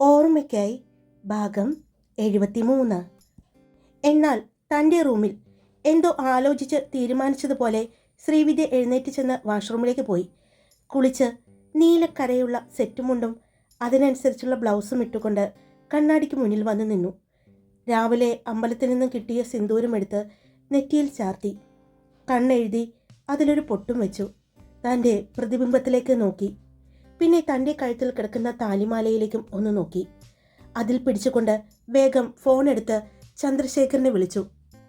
ഓർമ്മയ്ക്കായി ഭാഗം എഴുപത്തിമൂന്ന്. എന്നാൽ തന്റെ റൂമിൽ എന്തോ ആലോചിച്ച് തീരുമാനിച്ചതുപോലെ ശ്രീവിദ്യ എഴുന്നേറ്റ് ചെന്ന് വാഷ്റൂമിലേക്ക് പോയി. കുളിച്ച് നീലക്കരയുള്ള സെറ്റുമുണ്ടും അതിനനുസരിച്ചുള്ള ബ്ലൗസും ഇട്ടുകൊണ്ട് കണ്ണാടിക്ക് മുന്നിൽ വന്ന് നിന്നു. രാവിലെ അമ്പലത്തിൽ നിന്നും കിട്ടിയ സിന്ദൂരം എടുത്ത് നെറ്റിയിൽ ചാർത്തി. കണ്ണെഴുതി അതിലൊരു പൊട്ടും വെച്ചു. തന്റെ പ്രതിബിംബത്തിലേക്ക് നോക്കി. പിന്നെ തന്റെ കഴുത്തിൽ കിടക്കുന്ന താലിമാലയിലേക്കും ഒന്ന് നോക്കി. അതിൽ പിടിച്ചുകൊണ്ട് വേഗം ഫോൺ എടുത്ത് ചന്ദ്രശേഖരനെ വിളിച്ചു.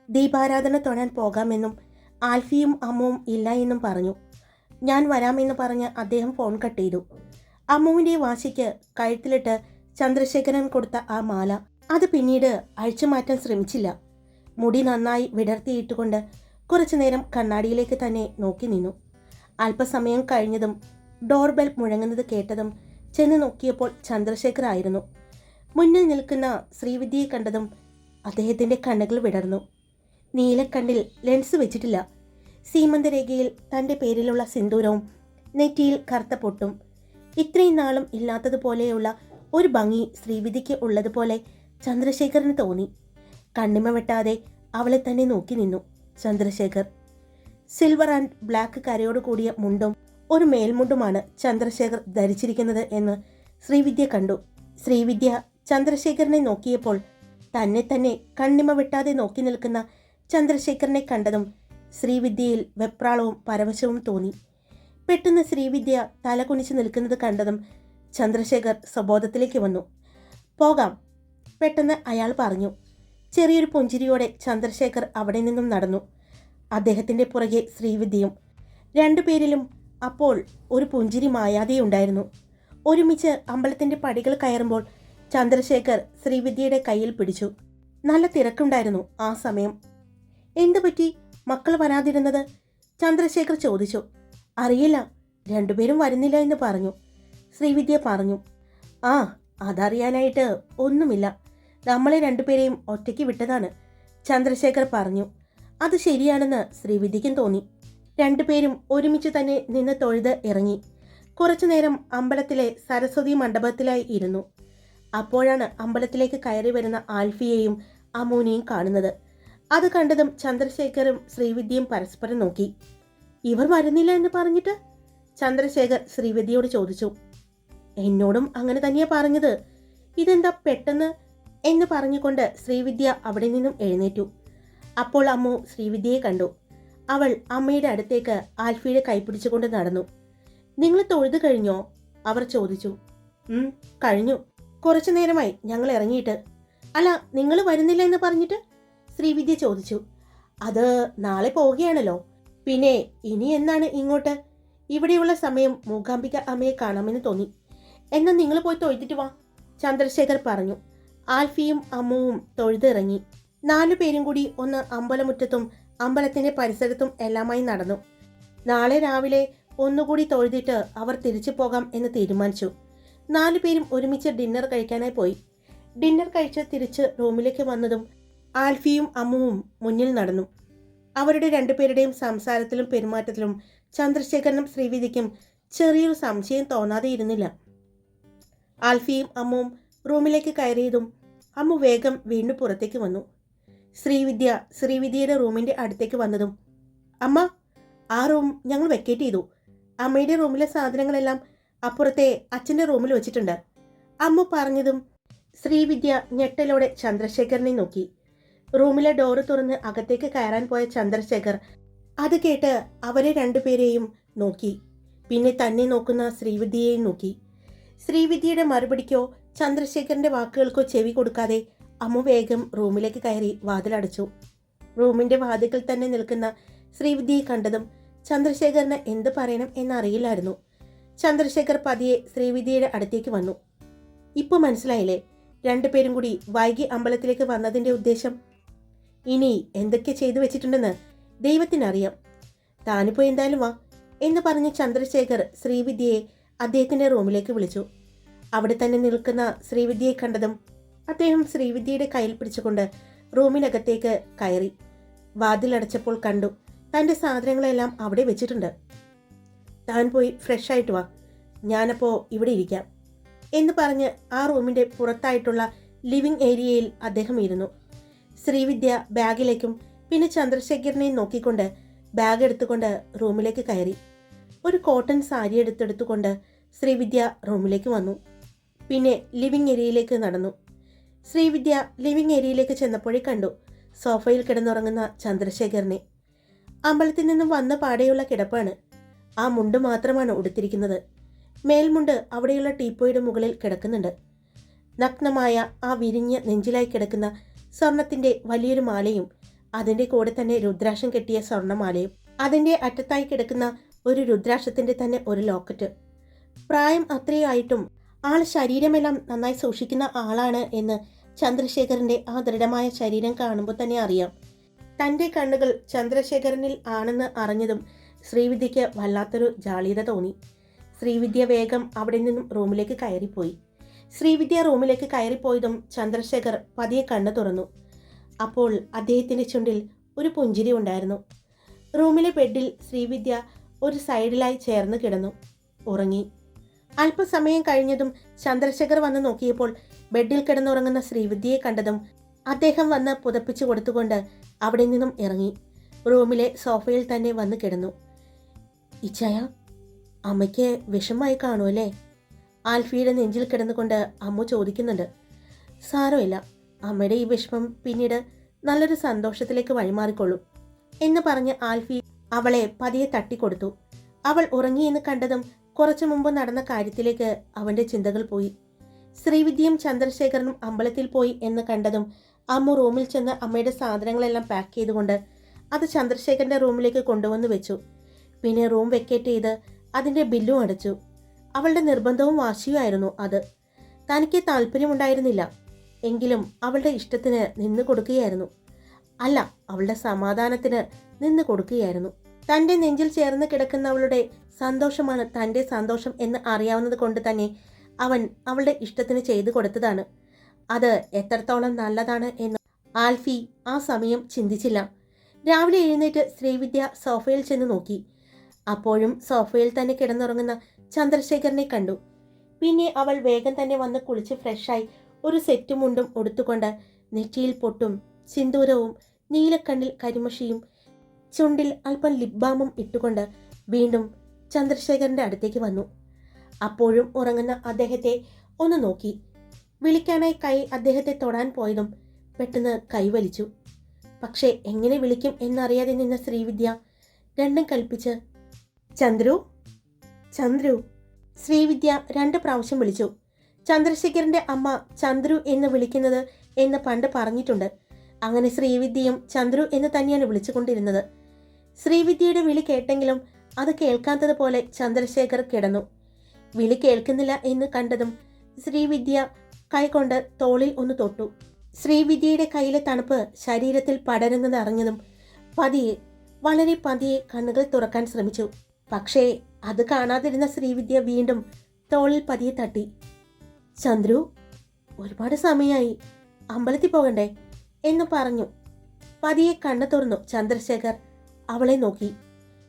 ദീപാരാധന തൊഴാൻ പോകാമെന്നും ആൽഫിയും അമ്മുവും ഇല്ല എന്നും പറഞ്ഞു. ഞാൻ വരാമെന്ന് പറഞ്ഞ് അദ്ദേഹം ഫോൺ കട്ട് ചെയ്തു. അമ്മുവിന്റെ വാശിക്ക് കഴുത്തിലിട്ട് ചന്ദ്രശേഖരൻ കൊടുത്ത ആ മാല അത് പിന്നീട് അഴിച്ചുമാറ്റാൻ ശ്രമിച്ചില്ല. മുടി നന്നായി വിടർത്തിയിട്ടുകൊണ്ട് കുറച്ചു നേരം കണ്ണാടിയിലേക്ക് തന്നെ നോക്കി നിന്നു. അല്പസമയം കഴിഞ്ഞതും ഡോർ ബെൽ മുഴങ്ങുന്നത് കേട്ടതും ചെന്ന് നോക്കിയപ്പോൾ ചന്ദ്രശേഖർ ആയിരുന്നു മുന്നിൽ നിൽക്കുന്ന ശ്രീവിദ്യയെ കണ്ടതും അദ്ദേഹത്തിന്റെ കണ്ണുകൾ വിടർന്നു. നീലക്കണ്ണിൽ ലെൻസ് വെച്ചിട്ടില്ല. സീമന്തരേഖയിൽ തന്റെ പേരിലുള്ള സിന്ദൂരവും നെറ്റിയിൽ കറുത്ത പൊട്ടും. ഇത്രയും നാളും ഇല്ലാത്തതുപോലെയുള്ള ഒരു ഭംഗി ശ്രീവിദ്യയ്ക്ക് ഉള്ളതുപോലെ ചന്ദ്രശേഖറിന് തോന്നി. കണ്ണിമ വെട്ടാതെ അവളെ തന്നെ നോക്കി നിന്നു ചന്ദ്രശേഖർ. സിൽവർ ആൻഡ് ബ്ലാക്ക് കരയോട് കൂടിയ മുണ്ടും ഒരു മേൽമുണ്ടുമാണ് ചന്ദ്രശേഖർ ധരിച്ചിരിക്കുന്നത് എന്ന് ശ്രീവിദ്യ കണ്ടു. ശ്രീവിദ്യ ചന്ദ്രശേഖരനെ നോക്കിയപ്പോൾ തന്നെ തന്നെ കണ്ണിമ വെട്ടാതെ നോക്കി നിൽക്കുന്ന ചന്ദ്രശേഖരനെ കണ്ടതും ശ്രീവിദ്യയിൽ വെപ്രാളവും പരവശവും തോന്നി. പെട്ടെന്ന് ശ്രീവിദ്യ തല കുനിച്ച് നിൽക്കുന്നത് കണ്ടതും ചന്ദ്രശേഖർ സ്വബോധത്തിലേക്ക് വന്നു. പോകാം പെട്ടെന്ന് അയാൾ പറഞ്ഞു. ചെറിയൊരു പുഞ്ചിരിയോടെ ചന്ദ്രശേഖർ അവിടെ നിന്നും നടന്നു. അദ്ദേഹത്തിന്റെ പുറകെ ശ്രീവിദ്യയും രണ്ടുപേരിലും അപ്പോൾ ഒരു പുഞ്ചിരി മായാതെയുണ്ടായിരുന്നു ഒരുമിച്ച് അമ്പലത്തിന്റെ പടികൾ കയറുമ്പോൾ ചന്ദ്രശേഖർ ശ്രീവിദ്യയുടെ കയ്യിൽ പിടിച്ചു. നല്ല തിരക്കുണ്ടായിരുന്നു ആ സമയം. എന്തു പറ്റി? മക്കൾ വരാതിരുന്നത്? ചന്ദ്രശേഖർ ചോദിച്ചു. അറിയില്ല രണ്ടുപേരും വരുന്നില്ല എന്ന് പറഞ്ഞു ശ്രീവിദ്യ പറഞ്ഞു. ആ അതറിയാനായിട്ട് ഒന്നുമില്ല. നമ്മളെ രണ്ടുപേരെയും ഒറ്റയ്ക്ക് വിട്ടതാണ് ചന്ദ്രശേഖർ പറഞ്ഞു. അത് ശരിയാണെന്ന് ശ്രീവിദ്യയ്ക്കും തോന്നി. രണ്ടുപേരും ഒരുമിച്ച് തന്നെ നിന്ന് തൊഴുത് ഇറങ്ങി. കുറച്ചുനേരം അമ്പലത്തിലെ സരസ്വതി മണ്ഡപത്തിലായി ഇരുന്നു. അപ്പോഴാണ് അമ്പലത്തിലേക്ക് കയറി വരുന്ന ആൽഫിയെയും അമൂനിയും കാണുന്നത്. അത് കണ്ടതും ചന്ദ്രശേഖറും ശ്രീവിദ്യയും പരസ്പരം നോക്കി. ഇവർ വരുന്നില്ല എന്ന് പറഞ്ഞിട്ട്? ചന്ദ്രശേഖർ ശ്രീവിദ്യയോട് ചോദിച്ചു. എന്നോടും അങ്ങനെ തന്നെയാ പറഞ്ഞത്. ഇതെന്താ പെട്ടെന്ന്? എന്ന് പറഞ്ഞുകൊണ്ട് ശ്രീവിദ്യ അവിടെ നിന്നും എഴുന്നേറ്റു. അപ്പോൾ അമ്മു ശ്രീവിദ്യയെ കണ്ടു. അവൾ അമ്മയുടെ അടുത്തേക്ക് ആൽഫിയുടെ കൈപ്പിടിച്ചുകൊണ്ട് നടന്നു. നിങ്ങൾ തൊഴുതു കഴിഞ്ഞോ? അവർ ചോദിച്ചു. കഴിഞ്ഞു. കുറച്ചു നേരമായി ഞങ്ങൾ ഇറങ്ങിയിട്ട്. അല്ല നിങ്ങൾ വരുന്നില്ല എന്ന് പറഞ്ഞിട്ട്? ശ്രീവിദ്യ ചോദിച്ചു. അത് നാളെ പോവുകയാണല്ലോ. പിന്നെ ഇനി എന്നാണ് ഇങ്ങോട്ട്? ഇവിടെയുള്ള സമയം മൂകാംബിക അമ്മയെ കാണാമെന്ന് തോന്നി. എന്നാൽ നിങ്ങൾ പോയി തൊഴുതിട്ട് വാ ചന്ദ്രശേഖർ പറഞ്ഞു. ആൽഫിയും അമ്മുവും തൊഴുതിറങ്ങി. നാലു പേരും കൂടി ഒന്ന് അമ്പലമുറ്റത്തും അമ്പലത്തിന്റെ പരിസരത്തും എല്ലാമായി നടന്നു. നാളെ രാവിലെ ഒന്നുകൂടി തൊഴുതിട്ട് അവർ തിരിച്ചു പോകാം എന്ന് തീരുമാനിച്ചു. നാലു പേരും ഒരുമിച്ച് ഡിന്നർ കഴിക്കാനായി പോയി. ഡിന്നർ കഴിച്ച് തിരിച്ച് റൂമിലേക്ക് വന്നതും ആൽഫിയും അമ്മുവും മുന്നിൽ നടന്നു. അവരുടെ രണ്ടുപേരുടെയും സംസാരത്തിലും പെരുമാറ്റത്തിലും ചന്ദ്രശേഖരനും ശ്രീവിധിക്കും ചെറിയൊരു സംശയം തോന്നാതെ ഇരുന്നില്ല. ആൽഫിയും അമ്മുവും റൂമിലേക്ക് കയറിയതും അമ്മു വേഗം വീണ്ടും പുറത്തേക്ക് വന്നു. ശ്രീവിദ്യ ശ്രീവിദ്യയുടെ റൂമിന്റെ അടുത്തേക്ക് വന്നതും അമ്മ ആ റൂം ഞങ്ങൾ വെക്കേറ്റ് ചെയ്തു. അമ്മയുടെ റൂമിലെ സാധനങ്ങളെല്ലാം അപ്പുറത്തെ അച്ഛന്റെ റൂമിൽ വെച്ചിട്ടുണ്ട്. അമ്മ പറഞ്ഞതും ശ്രീവിദ്യ ഞെട്ടലോടെ ചന്ദ്രശേഖരനെ നോക്കി. റൂമിലെ ഡോറ് തുറന്ന് അകത്തേക്ക് കയറാൻ പോയ ചന്ദ്രശേഖർ അത് കേട്ട് അവരെ രണ്ടുപേരെയും നോക്കി. പിന്നെ തന്നെ നോക്കുന്ന ശ്രീവിദ്യയെയും നോക്കി. ശ്രീവിദ്യയുടെ മറുപടിക്കോ ചന്ദ്രശേഖരന്റെ വാക്കുകൾക്കോ ചെവി കൊടുക്കാതെ അമ്മു വേഗം റൂമിലേക്ക് കയറി വാതിലടച്ചു. റൂമിന്റെ വാതിക്കൽ തന്നെ നിൽക്കുന്ന ശ്രീവിദ്യയെ കണ്ടതും ചന്ദ്രശേഖരന് എന്ത് പറയണം എന്നറിയില്ലായിരുന്നു. ചന്ദ്രശേഖർ പതിയെ ശ്രീവിദ്യയുടെ അടുത്തേക്ക് വന്നു. ഇപ്പോൾ മനസ്സിലായില്ലേ? രണ്ടുപേരും കൂടി വൈകി അമ്പലത്തിലേക്ക് വന്നതിന്റെ ഉദ്ദേശം? ഇനി എന്തൊക്കെ ചെയ്തു വെച്ചിട്ടുണ്ടെന്ന് ദൈവത്തിനറിയാം. താനിപ്പോ എന്തായാലും വാ എന്ന് പറഞ്ഞ് ചന്ദ്രശേഖർ ശ്രീവിദ്യയെ അദ്ദേഹത്തിന്റെ റൂമിലേക്ക് വിളിച്ചു. അവിടെ തന്നെ നിൽക്കുന്ന ശ്രീവിദ്യയെ കണ്ടതും അദ്ദേഹം ശ്രീവിദ്യയുടെ കയ്യിൽ പിടിച്ചുകൊണ്ട് റൂമിനകത്തേക്ക് കയറി. വാതിലടച്ചപ്പോൾ കണ്ടു തന്റെ സാധനങ്ങളെല്ലാം അവിടെ വെച്ചിട്ടുണ്ട്. താൻ പോയി ഫ്രഷ് ആയിട്ട് വാ. ഞാനപ്പോൾ ഇവിടെ ഇരിക്കാം. എന്ന് പറഞ്ഞ് ആ റൂമിന്റെ പുറത്തായിട്ടുള്ള ലിവിംഗ് ഏരിയയിൽ അദ്ദേഹം ഇരുന്നു. ശ്രീവിദ്യ ബാഗിലേക്കും പിന്നെ ചന്ദ്രശേഖരനെയും നോക്കിക്കൊണ്ട് ബാഗ് എടുത്തുകൊണ്ട് റൂമിലേക്ക് കയറി. ഒരു കോട്ടൺ സാരി എടുത്തെടുത്തുകൊണ്ട് ശ്രീവിദ്യ റൂമിലേക്ക് വന്നു. പിന്നെ ലിവിംഗ് ഏരിയയിലേക്ക് നടന്നു. ശ്രീവിദ്യ ലിവിംഗ് ഏരിയയിലേക്ക് ചെന്നപ്പോഴേ കണ്ടു. സോഫയിൽ കിടന്നുറങ്ങുന്ന ചന്ദ്രശേഖരനെ. അമ്പലത്തിൽ നിന്നും വന്ന പാടെയുള്ള കിടപ്പാണ്. ആ മുണ്ട് മാത്രമാണ് ഉടുത്തിരിക്കുന്നത്. മേൽമുണ്ട് അവിടെയുള്ള ടീപ്പോയുടെ മുകളിൽ കിടക്കുന്നുണ്ട്. നഗ്നമായ ആ വിരിഞ്ഞ നെഞ്ചിലായി കിടക്കുന്ന സ്വർണത്തിന്റെ വലിയൊരു മാലയും അതിന്റെ കൂടെ തന്നെ രുദ്രാക്ഷം കെട്ടിയ സ്വർണമാലയും അതിന്റെ അറ്റത്തായി കിടക്കുന്ന ഒരു രുദ്രാക്ഷത്തിന്റെ തന്നെ ഒരു ലോക്കറ്റ്. പ്രായം അത്രയായിട്ടും ആൾ ശരീരമെല്ലാം നന്നായി സൂക്ഷിക്കുന്ന ആളാണ് എന്ന് ചന്ദ്രശേഖരന്റെ ആ ദൃഢമായ ശരീരം കാണുമ്പോൾ തന്നെ അറിയാം. തന്റെ കണ്ണുകൾ ചന്ദ്രശേഖരനിൽ ആണെന്ന് അറിഞ്ഞതും ശ്രീവിദ്യയ്ക്ക് വല്ലാത്തൊരു ജാളിയത തോന്നി. ശ്രീവിദ്യ വേഗം അവിടെ നിന്നും റൂമിലേക്ക് കയറിപ്പോയി. ശ്രീവിദ്യ റൂമിലേക്ക് കയറിപ്പോയതും ചന്ദ്രശേഖർ പതിയെ കണ്ണു തുറന്നു. അപ്പോൾ അദ്ദേഹത്തിന്റെ ചുണ്ടിൽ ഒരു പുഞ്ചിരി ഉണ്ടായിരുന്നു. റൂമിലെ ബെഡിൽ ശ്രീവിദ്യ ഒരു സൈഡിലായി ചേർന്ന് കിടന്നു. ഉറങ്ങി. അല്പസമയം കഴിഞ്ഞതും ചന്ദ്രശേഖർ വന്ന് നോക്കിയപ്പോൾ ബെഡിൽ കിടന്നുറങ്ങുന്ന ശ്രീവിദ്യയെ കണ്ടതും അദ്ദേഹം വന്ന് പുതപ്പിച്ചു കൊടുത്തുകൊണ്ട് അവിടെ നിന്നും ഇറങ്ങി. റൂമിലെ സോഫയിൽ തന്നെ വന്ന് കിടന്നു. ഇച്ചായ അമ്മയ്ക്ക് വിഷമായി കാണുമല്ലേ? ആൽഫിയുടെ നെഞ്ചിൽ കിടന്നുകൊണ്ട് അമ്മ ചോദിക്കുന്നുണ്ട്. സാരമില്ല അമ്മയുടെ ഈ വിഷമം പിന്നീട് നല്ലൊരു സന്തോഷത്തിലേക്ക് വഴിമാറിക്കൊള്ളും എന്ന് പറഞ്ഞ് ആൽഫി അവളെ പതിയെ തട്ടിക്കൊടുത്തു. അവൾ ഉറങ്ങിയെന്ന് കണ്ടതും കുറച്ചു മുമ്പ് നടന്ന കാര്യത്തിലേക്ക് അവന്റെ ചിന്തകൾ പോയി. ശ്രീവിദ്യയും ചന്ദ്രശേഖരനും അമ്പലത്തിൽ പോയി എന്ന് കണ്ടതും അമ്മ റൂമിൽ ചെന്ന് അമ്മയുടെ സാധനങ്ങളെല്ലാം പാക്ക് ചെയ്തുകൊണ്ട് അത് ചന്ദ്രശേഖരന്റെ റൂമിലേക്ക് കൊണ്ടുവന്ന് വെച്ചു. പിന്നെ റൂം വെക്കേറ്റ് ചെയ്ത് അതിന്റെ ബില്ലും അടച്ചു. അവളുടെ നിർബന്ധവും വാശിയുമായിരുന്നു അത്. തനിക്ക് താല്പര്യമുണ്ടായിരുന്നില്ല. എങ്കിലും അവളുടെ ഇഷ്ടത്തിന് നിന്ന് കൊടുക്കുകയായിരുന്നു. അല്ല അവളുടെ സമാധാനത്തിന് നിന്ന് കൊടുക്കുകയായിരുന്നു. തന്റെ നെഞ്ചിൽ ചേർന്ന് കിടക്കുന്നവളുടെ സന്തോഷമാണ് തന്റെ സന്തോഷം എന്ന് അറിയാവുന്നത് കൊണ്ട് തന്നെ അവൻ അവളുടെ ഇഷ്ടത്തിന് ചെയ്തു കൊടുത്തതാണ്. അത് എത്രത്തോളം നല്ലതാണ് എന്ന് ആൽഫി ആ സമയം ചിന്തിച്ചില്ല. രാവിലെ എഴുന്നേറ്റ് ശ്രീവിദ്യ സോഫയിൽ ചെന്ന് നോക്കി. അപ്പോഴും സോഫയിൽ തന്നെ കിടന്നുറങ്ങുന്ന ചന്ദ്രശേഖരനെ കണ്ടു. പിന്നെ അവൾ വേഗം തന്നെ വന്ന് കുളിച്ച് ഫ്രഷായി ഒരു സെറ്റ് മുണ്ടും ഉടുത്തുകൊണ്ട് നെറ്റിയിൽ പൊട്ടും സിന്ദൂരവും നീലക്കണ്ണിൽ കരിമഷിയും ചുണ്ടിൽ അല്പം ലിപ്ബാമും ഇട്ടുകൊണ്ട് വീണ്ടും ചന്ദ്രശേഖരന്റെ അടുത്തേക്ക് വന്നു. അപ്പോഴും ഉറങ്ങുന്ന അദ്ദേഹത്തെ ഒന്ന് നോക്കി. വിളിക്കാനായി കൈ അദ്ദേഹത്തെ തൊടാൻ പോയതും പെട്ടെന്ന് കൈവലിച്ചു. പക്ഷേ എങ്ങനെ വിളിക്കും എന്നറിയാതെ നിന്ന ശ്രീവിദ്യ രണ്ടും കൽപ്പിച്ച് ചന്ദ്രു ചന്ദ്രു. ശ്രീവിദ്യ രണ്ട് പ്രാവശ്യം വിളിച്ചു. ചന്ദ്രശേഖരന്റെ അമ്മ ചന്ദ്രു എന്ന് വിളിക്കുന്നത് എന്ന് പണ്ട് പറഞ്ഞിട്ടുണ്ട്. അങ്ങനെ ശ്രീവിദ്യയും ചന്ദ്രു എന്ന് തന്നെയാണ് വിളിച്ചുകൊണ്ടിരുന്നത്. ശ്രീവിദ്യയുടെ വിളി കേട്ടെങ്കിലും അത് കേൾക്കാത്തത് പോലെ ചന്ദ്രശേഖർ കിടന്നു. വിളി കേൾക്കുന്നില്ല എന്ന് കണ്ടതും ശ്രീവിദ്യ കൈകൊണ്ട് തോളിൽ ഒന്ന് തൊട്ടു. ശ്രീവിദ്യയുടെ കയ്യിലെ തണുപ്പ് ശരീരത്തിൽ പടരുന്നത് അറിഞ്ഞതും പതിയെ വളരെ പതിയെ കണ്ണുകൾ തുറക്കാൻ ശ്രമിച്ചു. പക്ഷേ അത് കാണാതിരുന്ന ശ്രീവിദ്യ വീണ്ടും തോളിൽ പതിയെ തട്ടി. ചന്ദ്രു ഒരുപാട് സമയമായി അമ്പലത്തിൽ പോകണ്ടേ? എന്ന് പറഞ്ഞു. പതിയെ കണ്ണു തുറന്നു ചന്ദ്രശേഖർ അവളെ നോക്കി.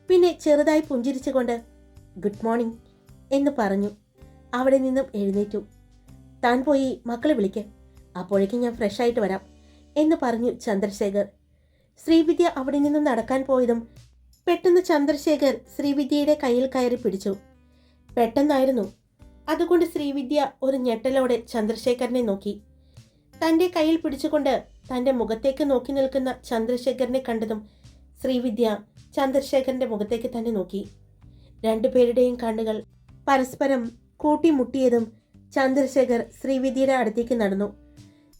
പിന്നെ ചെറുതായി പുഞ്ചിരിച്ചുകൊണ്ട് ഗുഡ് മോർണിംഗ്. എന്ന് പറഞ്ഞു. അവിടെ നിന്നും എഴുന്നേറ്റു. താൻ പോയി മക്കളെ വിളിക്ക്. അപ്പോഴേക്കും ഞാൻ ഫ്രഷായിട്ട് വരാം എന്ന് പറഞ്ഞു ചന്ദ്രശേഖർ. ശ്രീവിദ്യ അവിടെ നിന്നും നടക്കാൻ പോയതും പെട്ടെന്ന് ചന്ദ്രശേഖർ ശ്രീവിദ്യയുടെ കയ്യിൽ കയറി പിടിച്ചു. പെട്ടെന്നായിരുന്നു. അതുകൊണ്ട് ശ്രീവിദ്യ ഒരു ഞെട്ടലോടെ ചന്ദ്രശേഖരനെ നോക്കി. തന്റെ കയ്യിൽ പിടിച്ചുകൊണ്ട് തന്റെ മുഖത്തേക്ക് നോക്കി നിൽക്കുന്ന ചന്ദ്രശേഖരനെ കണ്ടതും ശ്രീവിദ്യ ചന്ദ്രശേഖരന്റെ മുഖത്തേക്ക് തന്നെ നോക്കി. രണ്ടുപേരുടെയും കണ്ണുകൾ പരസ്പരം കൂട്ടിമുട്ടിയതും ചന്ദ്രശേഖർ ശ്രീവിദ്യയുടെ അടുത്തേക്ക് നടന്നു.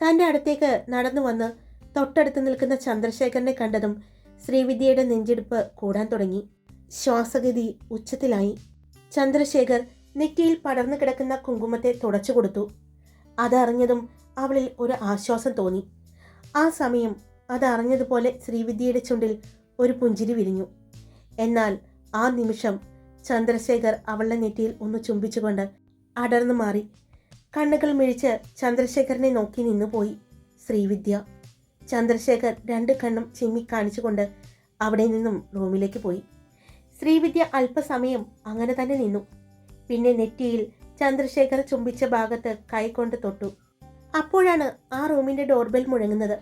തന്റെ അടുത്തേക്ക് നടന്നു വന്ന് തൊട്ടടുത്ത് നിൽക്കുന്ന ചന്ദ്രശേഖരനെ കണ്ടതും ശ്രീവിദ്യയുടെ നെഞ്ചെടുപ്പ് കൂടാൻ തുടങ്ങി. ശ്വാസഗതി ഉച്ചത്തിലായി. ചന്ദ്രശേഖർ നെറ്റിയിൽ പടർന്നു കിടക്കുന്ന കുങ്കുമത്തെ തുടച്ചു കൊടുത്തു. അതറിഞ്ഞതും അവളിൽ ഒരു ആശ്വാസം തോന്നി. ആ സമയം അതറിഞ്ഞതുപോലെ ശ്രീവിദ്യയുടെ ചുണ്ടിൽ ഒരു പുഞ്ചിരി വിരിഞ്ഞു. എന്നാൽ ആ നിമിഷം ചന്ദ്രശേഖർ അവളുടെ നെറ്റിയിൽ ഒന്ന് ചുംബിച്ചുകൊണ്ട് അടർന്നു മാറി. കണ്ണുകൾ മിഴിച്ച് ചന്ദ്രശേഖരനെ നോക്കി നിന്നുപോയി ശ്രീവിദ്യ. ചന്ദ്രശേഖർ രണ്ട് കണ്ണും ചിമ്മി കാണിച്ചുകൊണ്ട് അവിടെ നിന്നും റൂമിലേക്ക് പോയി. ശ്രീവിദ്യ അല്പസമയം അങ്ങനെ തന്നെ നിന്നു. പിന്നെ നെറ്റിയിൽ ചന്ദ്രശേഖർ ചുംബിച്ച ഭാഗത്ത് കൈകൊണ്ട് തൊട്ടു. അപ്പോഴാണ് ആ റൂമിന്റെ ഡോർബെൽ മുഴങ്ങുന്നത്.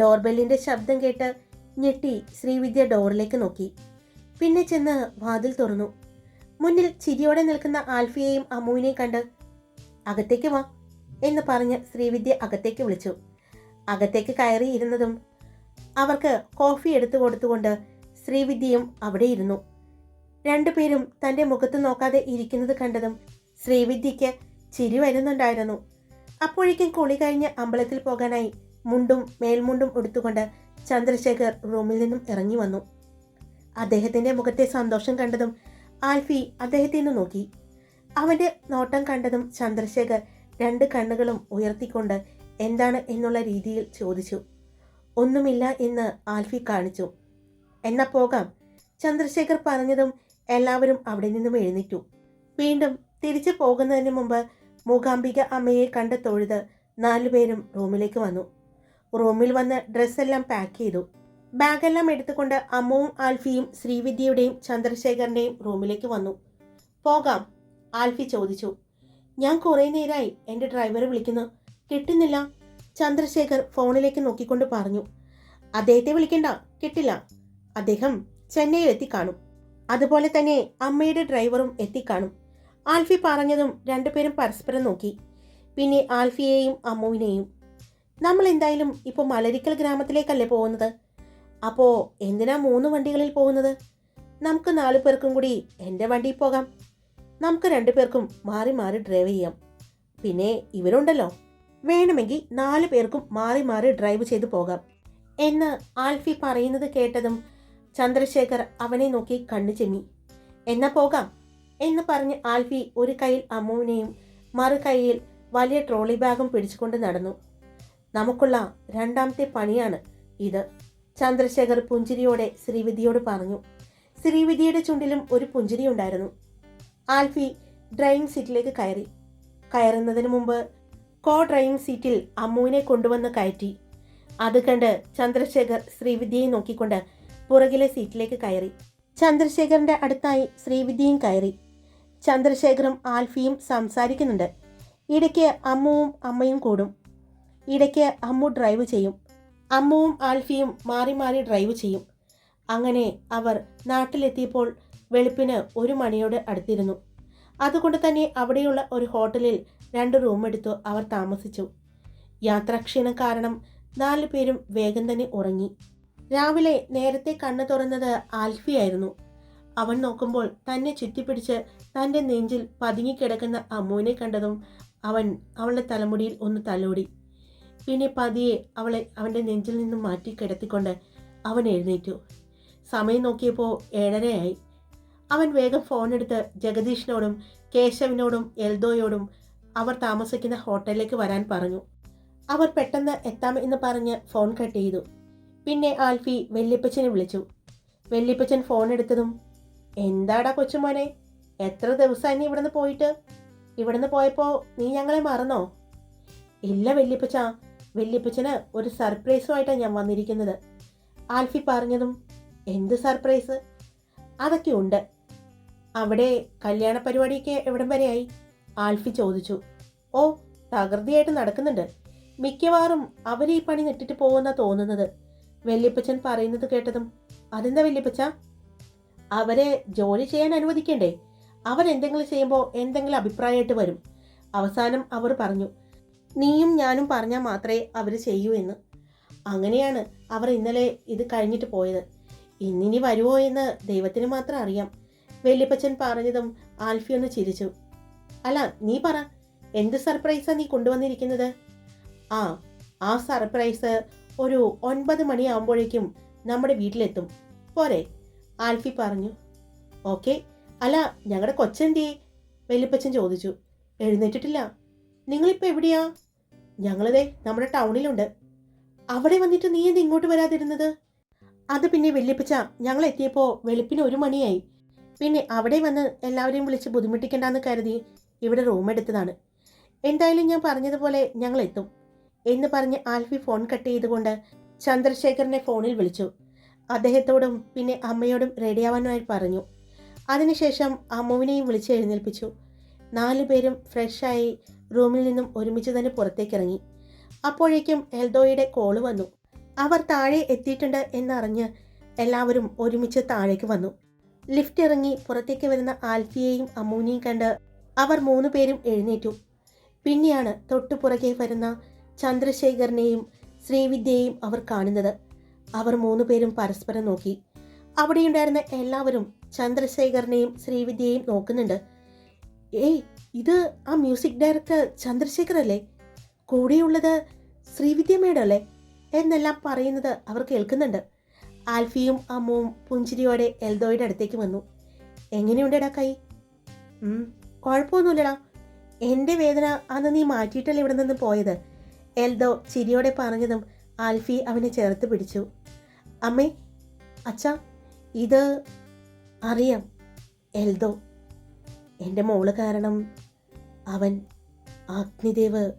ഡോർബെല്ലിന്റെ ശബ്ദം കേട്ട് ഞെട്ടി ശ്രീവിദ്യ ഡോറിലേക്ക് നോക്കി. പിന്നെ ചെന്ന് വാതിൽ തുറന്നു. മുന്നിൽ ചിരിയോടെ നിൽക്കുന്ന ആൽഫിയെയും അമ്മുവിനെയും കണ്ട് അകത്തേക്ക് വാ എന്ന് പറഞ്ഞ് ശ്രീവിദ്യ അകത്തേക്ക് വിളിച്ചു. അകത്തേക്ക് കയറി ഇരുന്നതും അവർക്ക് കോഫി എടുത്തു കൊടുത്തുകൊണ്ട് ശ്രീവിദ്യയും അവിടെ ഇരുന്നു. രണ്ടുപേരും തന്റെ മുഖത്ത് നോക്കാതെ ഇരിക്കുന്നത് കണ്ടതും ശ്രീവിദ്യയ്ക്ക് ചിരി വരുന്നുണ്ടായിരുന്നു. അപ്പോഴേക്കും കുളി കഴിഞ്ഞ് അമ്പലത്തിൽ പോകാനായി മുണ്ടും മേൽമുണ്ടും ഉടുത്തുകൊണ്ട് ചന്ദ്രശേഖർ റൂമിൽ നിന്നും ഇറങ്ങി വന്നു. അദ്ദേഹത്തിന്റെ മുഖത്തെ സന്തോഷം കണ്ടതും ആൽഫി അദ്ദേഹത്തെ നിന്ന് നോക്കി. അവന്റെ നോട്ടം കണ്ടതും ചന്ദ്രശേഖർ രണ്ട് കണ്ണുകളും ഉയർത്തിക്കൊണ്ട് എന്താണ് എന്നുള്ള രീതിയിൽ ചോദിച്ചു. ഒന്നുമില്ല എന്ന് ആൽഫി കാണിച്ചു. എന്നാ പോകാം. ചന്ദ്രശേഖർ പറഞ്ഞതും എല്ലാവരും അവിടെ നിന്നും എഴുന്നേറ്റു. വീണ്ടും തിരിച്ചു പോകുന്നതിന് മുമ്പ് മൂകാംബിക അമ്മയെ കണ്ട തൊഴുത് നാലുപേരും റൂമിലേക്ക് വന്നു. റൂമിൽ വന്ന് ഡ്രസ്സെല്ലാം പാക്ക് ചെയ്തു. ബാഗെല്ലാം എടുത്തുകൊണ്ട് അമ്മവും ആൽഫിയും ശ്രീവിദ്യയുടെയും ചന്ദ്രശേഖറിന്റെയും റൂമിലേക്ക് വന്നു. പോകാം ആൽഫി ചോദിച്ചു. ഞാൻ കുറേ നേരമായി എന്റെ ഡ്രൈവറെ വിളിക്കുന്നു. കിട്ടുന്നില്ല ചന്ദ്രശേഖർ ഫോണിലേക്ക് നോക്കിക്കൊണ്ട് പറഞ്ഞു. അദ്ദേഹത്തെ വിളിക്കണ്ട കിട്ടില്ല. അദ്ദേഹം ചെന്നൈയിൽ എത്തിക്കാണും. അതുപോലെ തന്നെ അമ്മയുടെ ഡ്രൈവറും എത്തിക്കാണും. ആൽഫി പറഞ്ഞതും രണ്ടുപേരും പരസ്പരം നോക്കി. പിന്നെ ആൽഫിയെയും അമ്മുവിനെയും. നമ്മൾ എന്തായാലും ഇപ്പോൾ മലരിക്കൽ ഗ്രാമത്തിലേക്കല്ലേ പോകുന്നത്? അപ്പോൾ എന്തിനാ മൂന്ന് വണ്ടികളിൽ പോകുന്നത്? നമുക്ക് നാലു പേർക്കും കൂടി എന്റെ വണ്ടിയിൽ പോകാം. നമുക്ക് രണ്ടു പേർക്കും മാറി മാറി ഡ്രൈവ് ചെയ്യാം. പിന്നെ ഇവരുണ്ടല്ലോ. വേണമെങ്കിൽ നാല് പേർക്കും മാറി മാറി ഡ്രൈവ് ചെയ്തു പോകാം. എന്ന് ആൽഫി പറയുന്നത് കേട്ടതും ചന്ദ്രശേഖർ അവനെ നോക്കി കണ്ണു ചെമ്മി. എന്നാ പോകാം എന്ന് പറഞ്ഞ് ആൽഫി ഒരു കൈയിൽ അമ്മുവിനെയും മറു കൈയിൽ വലിയ ട്രോളി ബാഗും പിടിച്ചുകൊണ്ട് നടന്നു. നമുക്കുള്ള രണ്ടാമത്തെ പണിയാണ് ഇത്. ചന്ദ്രശേഖർ പുഞ്ചിരിയോടെ ശ്രീവിദ്യയോട് പറഞ്ഞു. ശ്രീവിദ്യയുടെ ചുണ്ടിലും ഒരു പുഞ്ചിരി ഉണ്ടായിരുന്നു. ആൽഫി ഡ്രൈവിംഗ് സീറ്റിലേക്ക് കയറി. കയറുന്നതിന് മുമ്പ് കോ ഡ്രൈവിംഗ് സീറ്റിൽ അമ്മുവിനെ കൊണ്ടുവന്ന് കയറ്റി. അത് കണ്ട് ചന്ദ്രശേഖർ ശ്രീവിദ്യയെ നോക്കിക്കൊണ്ട് പുറകിലെ സീറ്റിലേക്ക് കയറി. ചന്ദ്രശേഖറിന്റെ അടുത്തായി ശ്രീവിദ്യയും കയറി. ചന്ദ്രശേഖറും ആൽഫിയും സംസാരിക്കുന്നുണ്ട്. ഇടയ്ക്ക് അമ്മുവും അമ്മയും കൂടും. ഇടയ്ക്ക് അമ്മു ഡ്രൈവ് ചെയ്യും. അമ്മുവും ആൽഫിയും മാറി മാറി ഡ്രൈവ് ചെയ്യും. അങ്ങനെ അവർ നാട്ടിലെത്തിയപ്പോൾ വെളുപ്പിന് ഒരു മണിയോട് അടുത്തിരുന്നു. അതുകൊണ്ട് തന്നെ അവിടെയുള്ള ഒരു ഹോട്ടലിൽ രണ്ട് റൂം എടുത്തു അവർ താമസിച്ചു. യാത്രാക്ഷീണം കാരണം നാലു പേരും വേഗം തന്നെ ഉറങ്ങി. രാവിലെ നേരത്തെ കണ്ണു തുറന്നത് ആൽഫിയായിരുന്നു അവൻ നോക്കുമ്പോൾ തന്നെ ചുറ്റിപ്പിടിച്ച് തന്റെ നെഞ്ചിൽ പതുങ്ങിക്കിടക്കുന്ന അമ്മുവിനെ കണ്ടതും അവൻ അവളുടെ തലമുടിയിൽ ഒന്ന് തലോടി. പിന്നെ പതിയെ അവളെ അവന്റെ നെഞ്ചിൽ നിന്നും മാറ്റി കിടത്തിക്കൊണ്ട് അവൻ എഴുന്നേറ്റു. സമയം നോക്കിയപ്പോൾ ഏഴരയായി. അവൻ വേഗം ഫോണെടുത്ത് ജഗദീഷിനോടും കേശവിനോടും എൽദോയോടും അവർ താമസിക്കുന്ന ഹോട്ടലിലേക്ക് വരാൻ പറഞ്ഞു. അവർ പെട്ടെന്ന് എത്താം എന്ന് പറഞ്ഞ് ഫോൺ കട്ട് ചെയ്തു. പിന്നെ ആൽഫി വെല്ലിപ്പച്ചനെ വിളിച്ചു. വെല്ലിപ്പച്ചൻ ഫോൺ എടുത്തതും എന്താടാ കൊച്ചുമോനെ എത്ര ദിവസമായി നീ ഇവിടുന്ന് പോയിട്ട്? ഇവിടുന്ന് പോയപ്പോൾ നീ ഞങ്ങളെ മറന്നോ? ഇല്ല വല്യപ്പച്ച വല്യപ്പച്ചന് ഒരു സർപ്രൈസുമായിട്ടാണ് ഞാൻ വന്നിരിക്കുന്നത്. ആൽഫി പറഞ്ഞതും എന്ത് സർപ്രൈസ്? അതൊക്കെ ഉണ്ട്. അവിടെ കല്യാണ പരിപാടിയൊക്കെ എവിടം വരെയായി? ആൽഫി ചോദിച്ചു. ഓ തകൃതിയായിട്ട് നടക്കുന്നുണ്ട്. മിക്കവാറും അവർ ഈ പണി നെട്ടിട്ട് പോകുന്ന തോന്നുന്നത്. വല്യപ്പച്ചൻ പറയുന്നത് കേട്ടതും അതെന്താ വല്യപ്പച്ച? അവരെ ജോലി ചെയ്യാൻ അനുവദിക്കണ്ടേ? അവരെന്തെങ്കിലും ചെയ്യുമ്പോൾ എന്തെങ്കിലും അഭിപ്രായമായിട്ട് വരും. അവസാനം അവർ പറഞ്ഞു നീയും ഞാനും പറഞ്ഞാൽ മാത്രമേ അവർ ചെയ്യൂ എന്ന്. അങ്ങനെയാണ് അവർ ഇന്നലെ ഇത് കഴിഞ്ഞിട്ട് പോയത്. ഇന്നിനി വരുമോ എന്ന് ദൈവത്തിന് മാത്രം അറിയാം. വല്യപ്പച്ചൻ പറഞ്ഞതും ആൽഫി ഒന്ന് ചിരിച്ചു. അല്ല നീ പറ എന്ത് സർപ്രൈസാണ് നീ കൊണ്ടുവന്നിരിക്കുന്നത്? ആ ആ സർപ്രൈസ് ഒരു ഒൻപത് മണിയാകുമ്പോഴേക്കും നമ്മുടെ വീട്ടിലെത്തും. പോരെ ആൽഫി പറഞ്ഞു. ഓക്കെ അല്ല ഞങ്ങളുടെ കൊച്ചെന്തേ? വല്യപ്പച്ചൻ ചോദിച്ചു. എഴുന്നേറ്റിട്ടില്ല. നിങ്ങളിപ്പോൾ എവിടെയാ? ഞങ്ങളിതേ നമ്മുടെ ടൗണിലുണ്ട്. അവിടെ വന്നിട്ട് നീ എന്ത് ഇങ്ങോട്ട് വരാതിരുന്നത്? അത് പിന്നെ വല്യപ്പച്ച ഞങ്ങൾ എത്തിയപ്പോൾ വെളുപ്പിന് ഒരു മണിയായി. പിന്നെ അവിടെ വന്ന് എല്ലാവരെയും വിളിച്ച് ബുദ്ധിമുട്ടിക്കണ്ടെന്ന് കരുതി ഇവിടെ റൂം എടുത്തതാണ്. എന്തായാലും ഞാൻ പറഞ്ഞതുപോലെ ഞങ്ങൾ എത്തും എന്ന് പറഞ്ഞ് ആൽഫി ഫോൺ കട്ട് ചെയ്തുകൊണ്ട് ചന്ദ്രശേഖരനെ ഫോണിൽ വിളിച്ചു. അദ്ദേഹത്തോടും പിന്നെ അമ്മയോടും റെഡിയാവാനായി പറഞ്ഞു. അതിനുശേഷം അമ്മുവിനെയും വിളിച്ച് എഴുന്നേൽപ്പിച്ചു. നാലു പേരും ഫ്രഷായി റൂമിൽ നിന്നും ഒരുമിച്ച് തന്നെ പുറത്തേക്കിറങ്ങി. അപ്പോഴേക്കും എൽദോയുടെ കോൾ വന്നു. അവർ താഴെ എത്തിയിട്ടുണ്ട് എന്നറിഞ്ഞ് എല്ലാവരും ഒരുമിച്ച് താഴേക്ക് വന്നു. ലിഫ്റ്റ് ഇറങ്ങി പുറത്തേക്ക് വരുന്ന ആൽഫിയെയും അമൂനിയും കണ്ട് അവർ മൂന്ന് പേരും എഴുന്നേറ്റു. പിന്നെയാണ് തൊട്ടുപുറകെ വരുന്ന ചന്ദ്രശേഖരനെയും ശ്രീവിദ്യയെയും അവർ കാണുന്നത്. അവർ മൂന്ന് പേരും പരസ്പരം നോക്കി. അവിടെയുണ്ടായിരുന്ന എല്ലാവരും ചന്ദ്രശേഖരനെയും ശ്രീവിദ്യയെയും നോക്കുന്നുണ്ട്. ഏയ് ഇത് ആ മ്യൂസിക് ഡയറക്ടർ ചന്ദ്രശേഖർ അല്ലേ കൂടെയുള്ളത് ശ്രീവിദ്യ മേഡം അല്ലേ? എന്നെല്ലാം പറയുന്നത് അവർ കേൾക്കുന്നുണ്ട്. ആൽഫിയും അമ്മുവും പുഞ്ചിരിയോടെ എൽദോയുടെ അടുത്തേക്ക് വന്നു. എങ്ങനെയുണ്ടടാ കൈ? കുഴപ്പമൊന്നുമില്ലടാ. എന്റെ വേദന അന്ന് നീ മാറ്റിയിട്ടല്ലേ ഇവിടെ നിന്ന് പോയത്? എൽദോ ചിരിയോടെ പറഞ്ഞതും ആൽഫി അവനെ ചേർത്ത് പിടിച്ചു. അമ്മേ അച്ഛ ഇത് അറിയാം എൽദോ. എന്റെ മോൾ കാരണം അവൻ അഗ്നിദേവ്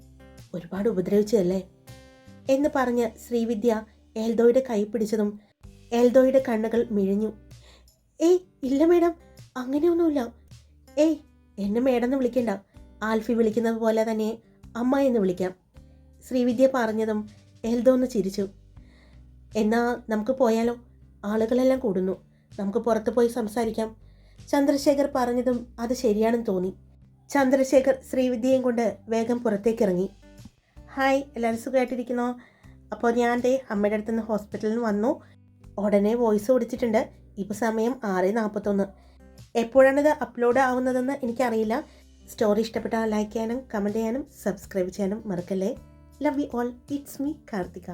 ഒരുപാട് ഉപദ്രവിച്ചതല്ലേ? എന്ന് പറഞ്ഞ് ശ്രീവിദ്യ എൽദോയുടെ കൈ പിടിച്ചതും എൽദോയുടെ കണ്ണുകൾ മിഴിഞ്ഞു. ഏയ് ഇല്ല മേഡം അങ്ങനെയൊന്നുമില്ല. ഏയ് എന്നെ മേഡം എന്ന് വിളിക്കണ്ട. ആൽഫി വിളിക്കുന്നത് പോലെ തന്നെ അമ്മ എന്ന് വിളിക്കാം. ശ്രീവിദ്യ പറഞ്ഞതും എൽദോ ഒന്ന് ചിരിച്ചു. എന്നാ നമുക്ക് പോയാലോ? ആളുകളെല്ലാം കൂടുന്നു. നമുക്ക് പുറത്ത് പോയി സംസാരിക്കാം. ചന്ദ്രശേഖർ പറഞ്ഞതും അത് ശരിയാണെന്ന് തോന്നി. ചന്ദ്രശേഖർ ശ്രീവിദ്യയും കൊണ്ട് വേഗം പുറത്തേക്ക് ഇറങ്ങി ഹായ് എല്ലാവരും സുഖമായിട്ടിരിക്കുന്നോ? അപ്പോൾ ഞാൻ എന്റെ അമ്മയുടെ അടുത്ത് നിന്ന് ഹോസ്പിറ്റലിൽ നിന്ന് വന്നു. ഉടനെ വോയിസ് ഓടിച്ചിട്ടുണ്ട്. ഇപ്പോൾ സമയം ആറ് നാൽപ്പത്തൊന്ന്. എപ്പോഴാണിത് അപ്ലോഡ് ആവുന്നതെന്ന് എനിക്കറിയില്ല. സ്റ്റോറി ഇഷ്ടപ്പെട്ടാൽ ലൈക്ക് ചെയ്യാനും കമന്റ് ചെയ്യാനും സബ്സ്ക്രൈബ് ചെയ്യാനും മറക്കല്ലേ. Love you all it's me Karthika.